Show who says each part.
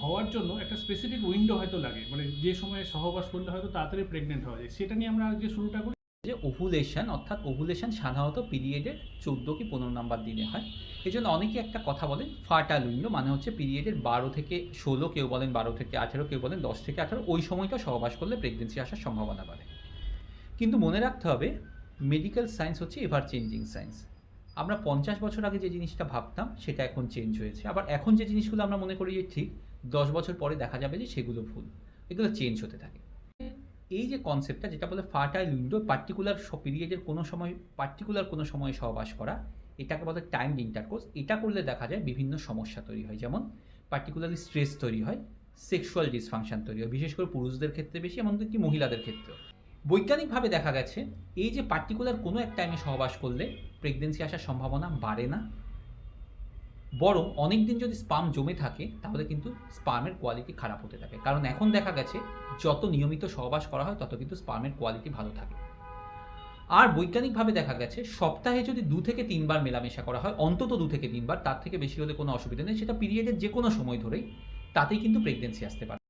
Speaker 1: হওয়ার জন্য একটা স্পেসিফিক উইন্ডো হয়তো লাগে। মানে যে সময়ে সহবাস করলে হয়তো তাড়াতাড়ি প্রেগনেন্ট হওয়া যায়। সেটা নিয়ে আমরা আজকে শুরুটা করি।
Speaker 2: যে ওভুলেশন অর্থাৎ ওভুলেশন সাধারণত পিরিয়ডের চোদ্দ কি পনেরো নাম্বার দিনে হয়। এই জন্য অনেকে একটা কথা বলেন ফার্টাইল উইন্ডো মানে হচ্ছে পিরিয়ডের বারো থেকে ষোলো, কেউ বলেন বারো থেকে আঠেরো, কেউ বলেন দশ থেকে আঠেরো, ওই সময়টা সহবাস করলে প্রেগনেন্সি আসার সম্ভাবনা বাড়ে। কিন্তু মনে রাখতে হবে মেডিকেল সায়েন্স হচ্ছে এভার চেঞ্জিং সায়েন্স আমরা পঞ্চাশ বছর আগে যে জিনিসটা ভাবতাম, সেটা এখন চেঞ্জ হয়েছে। আবার এখন যে জিনিসগুলো আমরা মনে করি যে ঠিক দশ বছর পরে দেখা যাবে যে সেগুলো ভুল, এগুলো চেঞ্জ হতে থাকে। এই যে কনসেপ্টটা যেটা বলে ফার্টাইল উইন্ডো পার্টিকুলার পিরিয়ডের কোনো সময় পার্টিকুলার কোনো সময়ে সহবাস করা, এটাকে বলে টাইম ইন্টারকোর্স এটা করলে দেখা যায় বিভিন্ন সমস্যা তৈরি হয়। যেমন পার্টিকুলারলি স্ট্রেস তৈরি হয় সেক্সুয়াল ডিসফাংশন তৈরি হয়, বিশেষ করে পুরুষদের ক্ষেত্রে বেশি, এমনকি মহিলাদের ক্ষেত্রেও। বৈজ্ঞানিকভাবে দেখা গেছে, এই যে পার্টিকুলার কোনো এক টাইমে সহবাস করলে প্রেগনেন্সি আসার সম্ভাবনা বাড়ে না বরং অনেক দিন যদি স্পাম জমে থাকে, তাহলে কিন্তু স্পামের কোয়ালিটি খারাপ হতে থাকে। কারণ এখন দেখা গেছে, যত নিয়মিত সহবাস করা হয়, তত কিন্তু স্পামের কোয়ালিটি ভালো থাকে। আর বৈজ্ঞানিকভাবে দেখা গেছে, সপ্তাহে যদি দু থেকে তিনবার মেলামেশা করা হয়, অন্তত দু থেকে তিনবার, তার থেকে বেশি হলে কোনো অসুবিধা নেই। সেটা পিরিয়ডের যে কোনো সময় ধরেই, তাতেই কিন্তু প্রেগনেন্সি আসতে পারে।